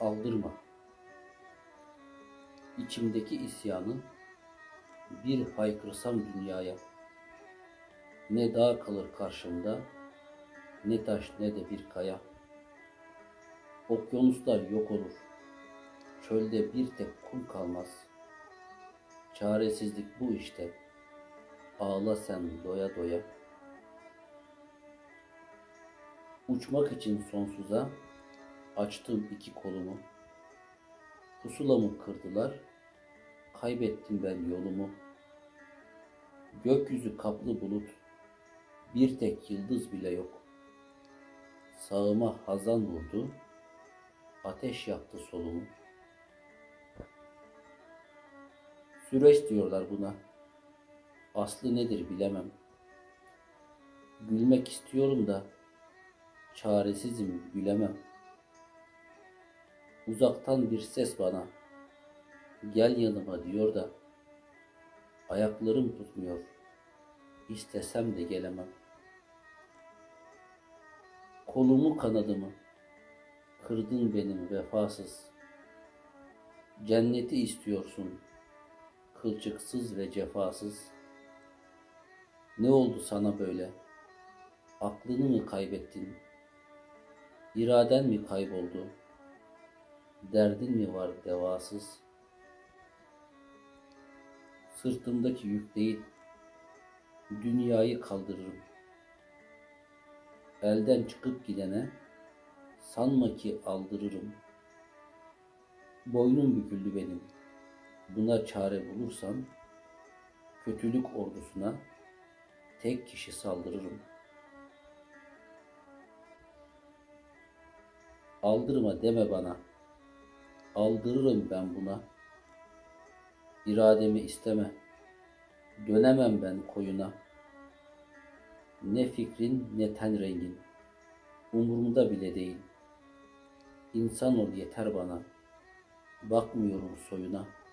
aldırma. İçimdeki isyanı bir haykırsam dünyaya. Ne dağ kalır karşımda, ne taş ne de bir kaya. Okyanuslar yok olur, çölde bir tek kum kalmaz. Çaresizlik bu işte, ağla sen doya doya. Uçmak için sonsuza açtım iki kolumu. Pusulamı kırdılar, kaybettim ben yolumu. Gökyüzü kaplı bulut, bir tek yıldız bile yok. Sağıma hazan vurdu, ateş yaktı solumu. Süreç diyorlar buna. Aslı nedir bilemem. Gülmek istiyorum da çaresizim gülemem. Uzaktan bir ses bana gel yanıma diyor da ayaklarım tutmuyor. İstesem de gelemem. Kolumu kanadımı kırdın benim vefasız. Cenneti istiyorsun kılçıksız ve cefasız. Ne oldu sana böyle? Aklını mı kaybettin? İraden mi kayboldu? Derdin mi var devasız? Sırtımdaki yük değil, dünyayı kaldırırım. Elden çıkıp gidene sanma ki aldırırım. Boynum büküldü benim. Buna çare bulursam kötülük ordusuna tek kişi saldırırım. Aldırma deme bana. Aldırırım ben buna. İrademi isteme. Dönemem ben koyuna. Ne fikrin ne ten rengin. Umurumda bile değil. İnsan ol yeter bana. Bakmıyorum soyuna.''